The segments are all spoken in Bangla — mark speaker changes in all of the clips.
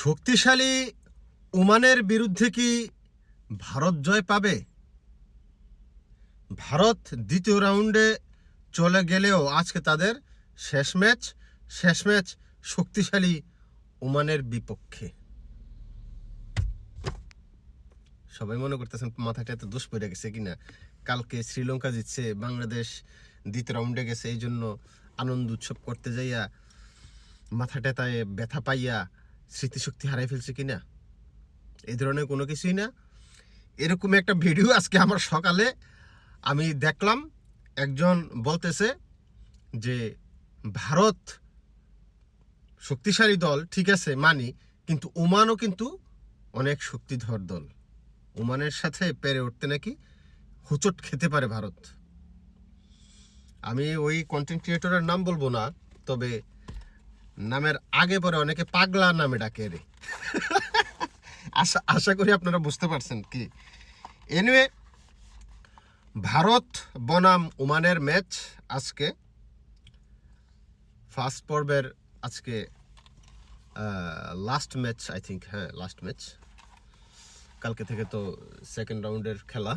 Speaker 1: শক্তিশালী ওমানের বিরুদ্ধে কি ভারত জয় পাবে? ভারত দ্বিতীয় রাউন্ডে চলে গেলেও আজকে তাদের শেষ ম্যাচ শেষ ম্যাচ শক্তিশালী ওমানের বিপক্ষে। সবাই মনে করতেছেন মাথাটা এত দোষ পড়ে গেছে কিনা? কালকে শ্রীলঙ্কা জিতছে, বাংলাদেশ দ্বিতীয় রাউন্ডে গেছে এই জন্য আনন্দ উৎসব করতে যাইয়া মাথাটা তাই ব্যথা পাইয়া স্মৃতিশক্তি হারাই ফেলছে কিনা? এই ধরনের কোনো কিছুই না। এরকম একটা ভিডিও আজকে আমার সকালে আমি দেখলাম। একজন বলতেছে যে, ভারত শক্তিশালী দল, ঠিক আছে, মানি, কিন্তু ওমানও কিন্তু অনেক শক্তিধর দল। ওমানের সাথে পেরে উঠতে নাকি হুচট খেতে পারে ভারত। আমি ওই কন্টেন্ট ক্রিয়েটরের নাম বলব না, তবে নামের আগে পরে অনেকে পাগলা নামে ডাকে রে। আশা আশা করি আপনারা বুঝতে পারছেন কি। এনিওয়ে ভারত বনাম ওমানের ম্যাচ আজকে। ফার্স্ট পর্বের আজকে লাস্ট ম্যাচ আই থিঙ্ক হ্যাঁ লাস্ট ম্যাচ কালকে থেকে তো সেকেন্ড রাউন্ডের খেলা।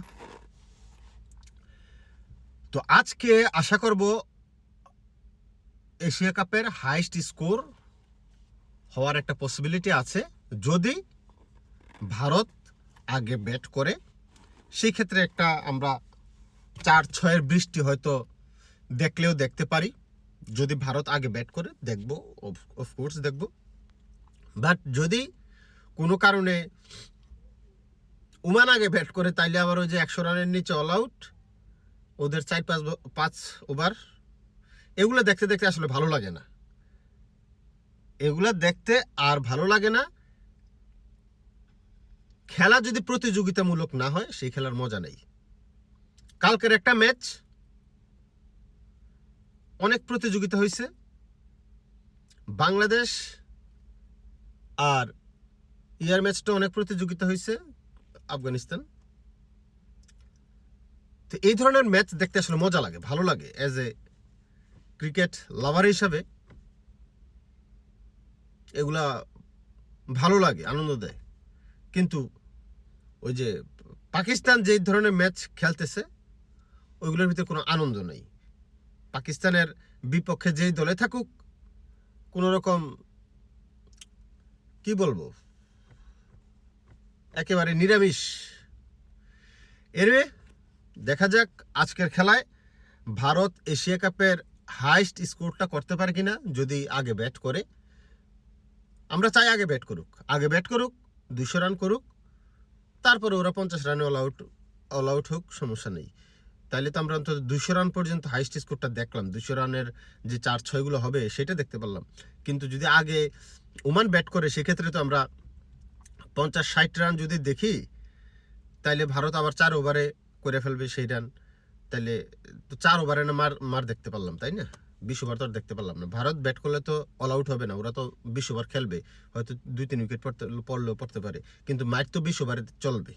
Speaker 1: তো আজকে আশা করব এশিয়া কাপের হাইস্ট স্কোর হওয়ার একটা পসিবিলিটি আছে। যদি ভারত আগে ব্যাট করে, সেই ক্ষেত্রে একটা আমরা চার ছয়ের বৃষ্টি হয়তো দেখলেও দেখতে পারি। যদি ভারত আগে ব্যাট করে, দেখব অফকোর্স দেখব। বাট যদি কোনো কারণে উমান আগে ব্যাট করে, তাইলে আবার ওই যে একশো রানের নিচে অল আউট ওদের চার পাঁচ পাঁচ ওভার এগুলো দেখতে দেখতে আসলে ভালো লাগে না। এগুলো দেখতে আর ভালো লাগে না। খেলা যদি প্রতিযোগিতামূলক না হয়, সেই খেলার মজা নেই। কালকের একটা ম্যাচ, অনেক প্রতিযোগিতা হয়েছে। বাংলাদেশ আর ইয়ার ম্যাচটা অনেক প্রতিযোগিতা হয়েছে, আফগানিস্তান। তো এই ধরনের ম্যাচ দেখতে আসলে মজা লাগে, ভালো লাগে। অ্যাজ এ ক্রিকেট লাভার হিসাবে এগুলা ভালো লাগে, আনন্দ দেয়। কিন্তু ওই যে পাকিস্তান যেই ধরনের ম্যাচ খেলতেছে, ওইগুলোর ভিতরে কোনো আনন্দ নেই। পাকিস্তানের বিপক্ষে যেই দলে থাকুক, কোনো রকম কি বলব? একেবারে নিরামিষ। এরবে দেখা যাক আজকের খেলায় ভারত এশিয়া কাপের হাইস্ট স্কোরটা করতে পারে কিনা যদি আগে ব্যাট করে, আমরা চাই আগে ব্যাট করুক। আগে ব্যাট করুক দুশো রান করুক, তারপরে ওরা পঞ্চাশ রানে অল আউট অল আউট হোক, সমস্যা নেই। তাইলে তো আমরা অন্তত দুশো রান পর্যন্ত হাইস্ট স্কোরটা দেখলাম। দুশো রানের যে চার ছয়গুলো হবে, সেটা দেখতে পারলাম। কিন্তু যদি আগে ওমান ব্যাট করে, সেক্ষেত্রে তো আমরা পঞ্চাশ ষাট রান যদি দেখি, তাইলে ভারত আবার চার ওভারে করে ফেলবে সেই রান তাইলে তো চার ওভারে না মার মার দেখতে পারলাম, তাই না? বিশ ওভার তো আর দেখতে পারলাম না। ভারত ব্যাট করলে তো অল আউট হবে না, ওরা তো বিশ ওভার খেলবে। হয়তো দুই, তিন উইকেট পড়তে, পড়লেও পড়তে পারে। কিন্তু ম্যাচ তো বিশ ওভারে চলবে।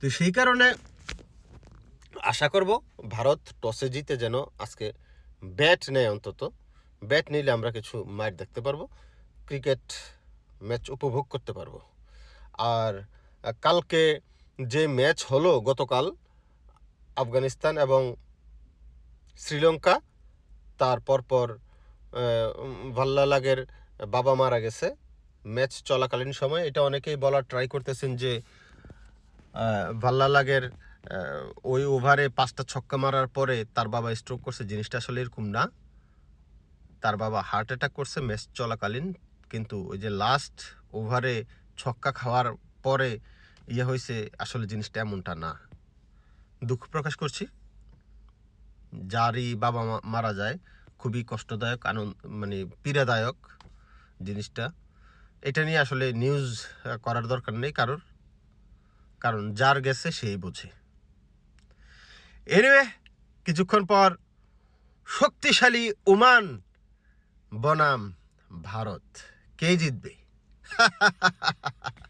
Speaker 1: তো সেই কারণে আশা করব ভারত টসে জিতে যেন আজকে ব্যাট নেয় অন্তত। ব্যাট নিলে আমরা কিছু ম্যাচ দেখতে পারব ক্রিকেট ম্যাচ উপভোগ করতে পারব। আর কালকে যে ম্যাচ হলো গতকাল আফগানিস্তান এবং শ্রীলঙ্কা, তার পরপর ভাল্লালাগের বাবা মারা গেছে। ম্যাচ চলাকালীন সময় এটা অনেকেই বলার ট্রাই করতেছেন যে ভাল্লালাগের ওই ওভারে পাঁচটা ছক্কা মারার পরে তার বাবা স্ট্রোক করছে। জিনিসটা আসলে এরকম না। তার বাবা হার্ট অ্যাটাক করছে ম্যাচ চলাকালীন, কিন্তু ওই যে লাস্ট ওভারে ছক্কা খাওয়ার পরে ইয়ে হয়েছে, আসলে জিনিসটা এমনটা না। দুঃখ প্রকাশ করছি। যারই বাবা মারা যায়, খুবই কষ্টদায়ক, আনন্দ মানে পীড়াদায়ক জিনিসটা। এটা নিয়ে আসলে নিউজ করার দরকার নেই কারোর। কারণ যার গেছে সেই বোঝে। এনিওয়ে কিছুক্ষণ পর শক্তিশালী ওমান বনাম ভারত। কে জিতবে?